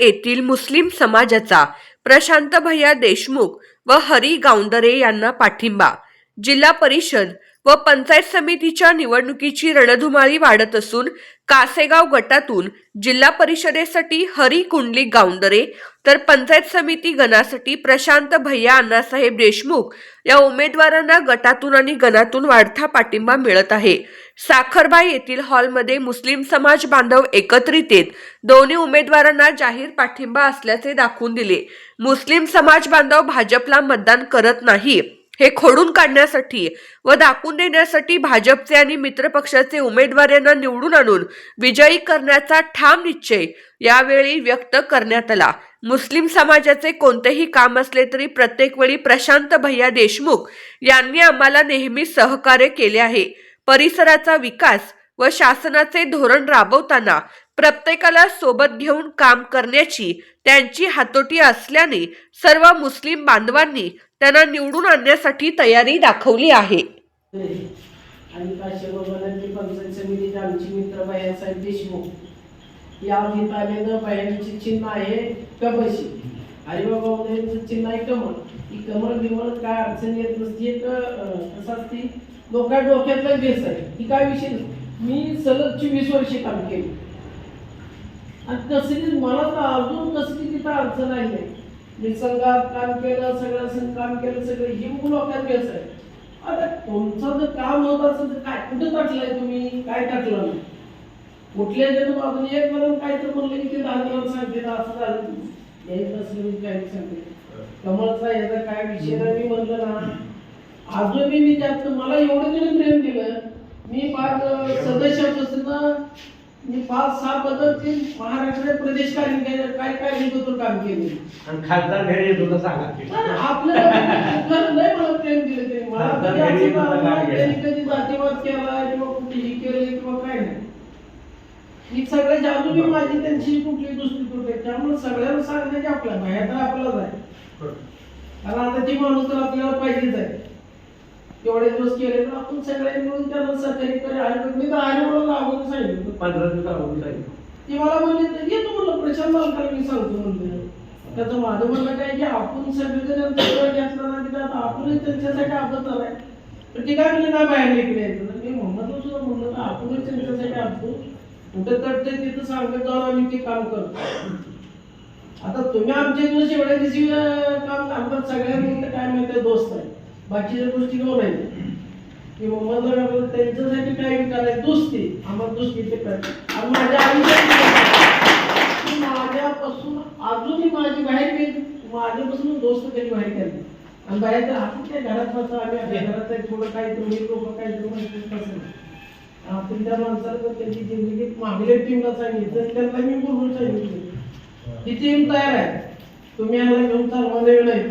येथील मुस्लिम समाजाचा प्रशांत भैया देशमुख व हरी गावंदरे यांना पाठिंबा. जिल्हा परिषद व पंचायत समितीच्या निवडणुकीची रणधुमाळी वाढत असून कासेगाव गटातून जिल्हा परिषदेसाठी हरी कुंडली गावंदरे तर पंचायत समिती गणासाठी प्रशांत भैया अण्णासाहेब देशमुख या उमेदवारांना गटातून आणि गणातून वाढता पाठिंबा मिळत आहे. साखरबाई येथील हॉलमध्ये मुस्लिम समाज बांधव एकत्रित येत दोन्ही उमेदवारांना जाहीर पाठिंबा असल्याचे दाखवून दिले. मुस्लिम समाज बांधव भाजपला मतदान करत नाही. हे खोडून काढण्यासाठी व दाखवून देण्यासाठी भाजपचे आणि मित्रपक्षाचे उमेदवार यांना निवडून आणून विजयी करण्याचा ठाम निश्चय यावेळी व्यक्त करण्यात आला. मुस्लिम समाजाचे कोणतेही काम असले तरी प्रत्येक वेळी प्रशांत भैया देशमुख यांनी आम्हाला नेहमी सहकार्य केले आहे. परिसराचा विकास व शासनाचे धोरण राबवताना प्रत्येकाला सोबत घेऊन काम करण्याची त्यांची हातोटी असल्याने सर्व मुस्लिम बांधवांनी त्यांना निवडून आणण्यासाठी तयारी दाखवली आहे. आणि काश्यपती पंचायत समितीचे आमची मित्र बायासाहेब देशमुख. या निमित्ताने बायांचे चिन्ह आहे कबशी हरिबाबा उदयचं चिन्ह आहे कमळ. ही कमळ बिमळ काय अडचण येत नसते एक अं, कसं असते? लोका डोक्यातला बेस आहे. ही काय विषय नाही. मी सलग चोवीस वर्षे काम केले. आणि कसली मला तर अजून कसली तिथं अडचण आली आहे निसर्गात काम केलं सगळं काम केलं सगळं ही मुलं डोक्यात आहे आता तुमचं जर काम होत असेल तर काय कुठं टाकलंय तुम्ही? काय टाकलं नाही? कुठल्या जण बाजून एक म्हणून काय तर बोलले की ते दहा जणांना सांगते असं झालं यायचं असलं मी काय सांगते कमळचा याचा काय विषय नाही मी म्हणलं ना अजूनही मी त्यात मला एवढं तरी प्रेम दिलं. मी फार सदस्यापासून मी पाच सहा महाराष्ट्र प्रदेश काय काय काम केले? आणि खासदार येतो सांगा आपल्याला मला प्रेम दिलं मला कधी कधी जातीवाद केला किंवा कुठे केलं किंवा काय नाही. ही सगळ्या जादू मी माझी त्यांची कुठली दुसरी तुटे त्यामुळे सगळ्यांना सांगण्याची आपल्या बाहेर तर आपलाच आहे. कारण आता ती माणूस तर आपल्याला पाहिजेच आहे. एवढे दिवस केले तर आपण सगळ्यांनी मिळून त्यांना सहकार्य करे आणि मी तर आहे म्हणून लागून सांगितलं. पंधरा दिवस अगोदर सांगितलं. ती मला म्हणली तर येतो म्हणलं प्रशांत मालकाला मी सांगतो म्हणलं त्याचं माझं म्हणणं काय की आपण सगळेजण यांचा वेळ घेतला ना की आता आपणही त्यांच्यासाठी आपत आहे. पण ती काय म्हणली नाही बाहेर इकडे यायचं. तर मी म्हणत सुद्धा म्हणलं तर आपणच त्यांच्यासाठी आपतो. कुठं तटते तिथं सांगत जाऊन आम्ही ते काम करतो. आता तुम्ही आमचे दिवस एवढ्या दिवशी काम करतात सगळ्यांनी काय माहिती दोस्त आहे बाकीच्या गोष्टी घेऊन नाही की मोहम्मद त्यांच्यासाठी काय करायचं दोस्ती. आम्हाला दोस्ती ते काय आणि माझ्या आयुष्यात माझ्यापासून अजूनही माझी बाहेर गेली. माझ्यापासून दोस्त त्यांनी बाहेर केली आणि बाहेर तर आपण काय घरात बसा आम्ही आपल्या घरात आहे, थोडं काय तुम्ही लोक काय तुम्ही आपण त्या माणसाला त्यांची जिंदगी मागल्या टीमला सांगितलं. त्यांना मी बोलून सांगितलं. ही टीम तयार आहे. तुम्ही यांना घेऊन चालवा वेळ नाही